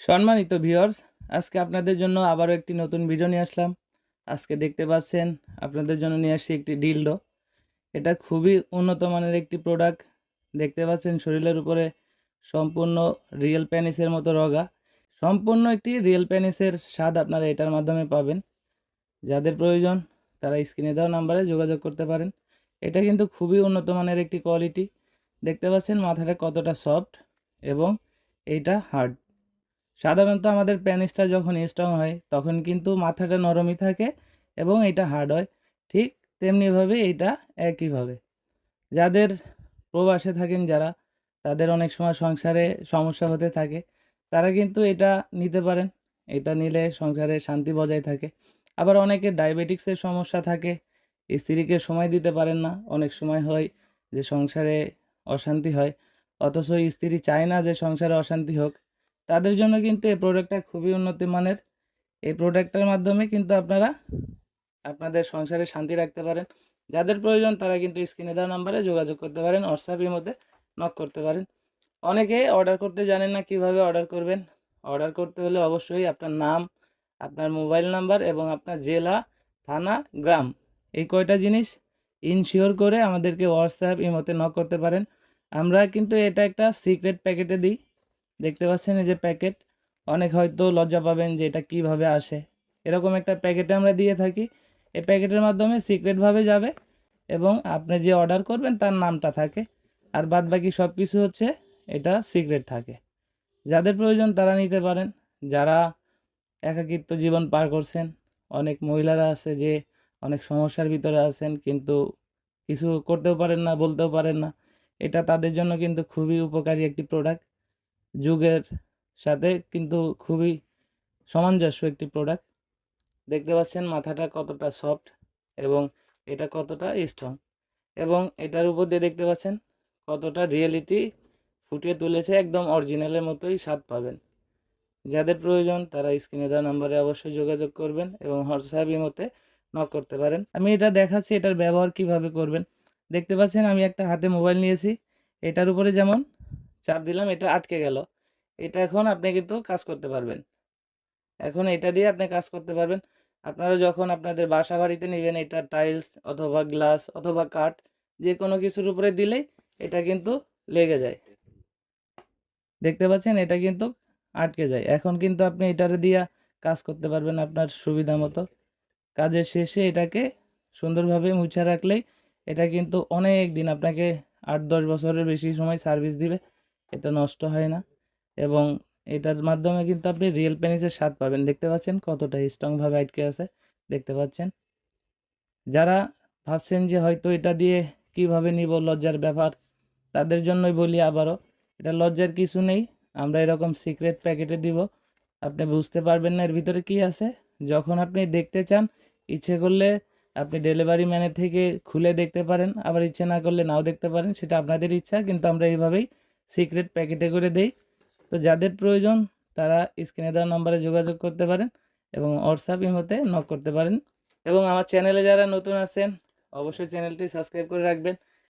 সম্মানিত ভিওর্স আজকে আপনাদের জন্য আবারও একটি নতুন ভিডিও নিয়ে আসলাম। আজকে দেখতে পাচ্ছেন, আপনাদের জন্য নিয়ে আসছি একটি ডিলডো এটা খুবই উন্নত মানের একটি প্রোডাক্ট দেখতে পাচ্ছেন, শরীরের উপরে সম্পূর্ণ রিয়েল প্যানিসের মতো রগা। সম্পূর্ণ একটি রিয়েল প্যানিসের স্বাদ আপনারা এটার মাধ্যমে পাবেন। যাদের প্রয়োজন, তারা স্ক্রিনে দেওয়া নাম্বারে যোগাযোগ করতে পারেন। এটা কিন্তু খুবই উন্নত মানের একটি কোয়ালিটি দেখতে পাচ্ছেন, মাথাটা কতটা সফট এবং এইটা হার্ড সাধারণত আমাদের প্যানিসটা যখন স্ট্রং হয়, তখন কিন্তু মাথাটা নরমই থাকে এবং এটা হার্ড হয়। ঠিক তেমনিভাবে এটা একইভাবে। যাদের প্রবাসে থাকেন যারা, তাদের অনেক সময় সংসারে সমস্যা হতে থাকে, তারা কিন্তু এটা নিতে পারেন। এটা নিলে সংসারে শান্তি বজায় থাকে। আবার অনেকে ডায়াবেটিক্সের সমস্যা থাকে, স্ত্রীকে সময় দিতে পারেন না। অনেক সময় হয় যে সংসারে অশান্তি হয়, অথচ স্ত্রী চায় না যে সংসারে অশান্তি হোক। তাদের জন্য কিন্তু এই প্রোডাক্টটা খুবই উন্নত মানের। এই প্রোডাক্টটার মাধ্যমে কিন্তু আপনারা আপনাদের সংসারে শান্তি রাখতে পারেন। যাদের প্রয়োজন তারা কিন্তু স্ক্রিনে দেওয়া নাম্বারে যোগাযোগ করতে পারেন হোয়াটসঅ্যাপের মধ্যে নক করতে পারেন। অনেকে অর্ডার করতে জানেন না কীভাবে অর্ডার করবেন। অর্ডার করতে হলে অবশ্যই আপনার নাম, আপনার মোবাইল নাম্বার এবং আপনার জেলা, থানা, গ্রাম এই কয়টা জিনিস ইনশিওর করে আমাদেরকে হোয়াটসঅ্যাপ ইমোতে নক করতে পারেন। আমরা কিন্তু এটা একটা সিক্রেট প্যাকেটে দিই। দেখতে পাচ্ছেন এই যে প্যাকেট। অনেক হয়তো লজ্জা পাবেন যে এটা কীভাবে আসে। এরকম একটা প্যাকেটে আমরা দিয়ে থাকি। এই প্যাকেটের মাধ্যমে সিক্রেটভাবে যাবে এবং আপনি যে অর্ডার করবেন তার নামটা থাকে। আর বাদ বাকি সব কিছু হচ্ছে এটা সিক্রেট থাকে। যাদের প্রয়োজন তারা নিতে পারেন। যারা একাকিত্ব জীবন পার করছেন, অনেক মহিলারা আছে যে অনেক সমস্যার ভিতরে আছেন কিন্তু কিছু করতেও পারেন না, বলতেও পারেন না। এটা তাদের জন্য কিন্তু খুবই উপকারী একটি প্রোডাক্ট যুগের সাথে কিন্তু খুবই সামঞ্জস্য একটি প্রোডাক্ট দেখতে পাচ্ছেন মাথাটা কতটা সফট এবং এটা কতটা স্ট্রং এবং এটার উপর দিয়ে দেখতে পাচ্ছেন কতটা রিয়েলিটি ফুটিয়ে তুলেছে, একদম অরিজিনালের মতোই স্বাদ পাবেন। যাদের প্রয়োজন তারা স্ক্রিনে দেওয়া নাম্বারে অবশ্যই যোগাযোগ করবেন এবং হোয়াটসঅ্যাপ ইমোতে নক করতে পারেন। আমি এটা দেখাচ্ছি, এটার ব্যবহার কীভাবে করবেন। দেখতে পাচ্ছেন আমি একটা হাতে মোবাইল নিয়েছি, এটার উপরে যেমন চাপ দিলাম, এটা আটকে গেল। এটা এখন আপনি কিন্তু কাজ করতে পারবেন। এখন এটা দিয়ে আপনি কাজ করতে পারবেন। আপনারা যখন আপনাদের বাসা বাড়িতে নেবেন, এটা টাইলস অথবা গ্লাস অথবা কাঠ যে কোনো কিছুর উপরে দিলেই এটা কিন্তু লেগে যায়। দেখতে পাচ্ছেন? এটা কিন্তু আটকে যায়। এখন কিন্তু আপনি এটারে দিয়া কাজ করতে পারবেন আপনার সুবিধা মতো। কাজের শেষে এটাকে সুন্দরভাবে মুছে রাখলেই এটা কিন্তু অনেক দিন আপনাকে আট দশ বছরের বেশি সময় সার্ভিস দিবে। এটা নষ্ট হয় না। এবং এটার মাধ্যমে কিন্তু আপনি রিয়েল পেনিসের স্বাদ পাবেন। দেখতে পাচ্ছেন কতটা স্ট্রংভাবে আটকে আছে। দেখতে পাচ্ছেন? যারা ভাবছেন যে হয়তো এটা দিয়ে কীভাবে নিব লজ্জার ব্যাপার, তাদের জন্যই বলি আবারও, এটা লজ্জার কিছু নেই। আমরা এরকম সিক্রেট প্যাকেটে দিব। আপনি বুঝতে পারবেন না এর ভিতরে কি আছে। যখন আপনি দেখতে চান, ইচ্ছে করলে আপনি ডেলিভারি ম্যানের থেকে খুলে দেখতে পারেন। আবার ইচ্ছে না করলে নাও দেখতে পারেন। সেটা আপনাদের ইচ্ছা, কিন্তু আমরা এইভাবেই সিক্রেট প্যাকেটে করে দেই। তো যাদের প্রয়োজন, তারা স্ক্রিনে দেওয়া নম্বরে যোগাযোগ করতে পারেন এবং হোয়াটসঅ্যাপ ইমোতে নক করতে পারেন। এবং আমার চ্যানেলে যারা নতুন আছেন, অবশ্যই চ্যানেলটি সাবস্ক্রাইব করে রাখবেন।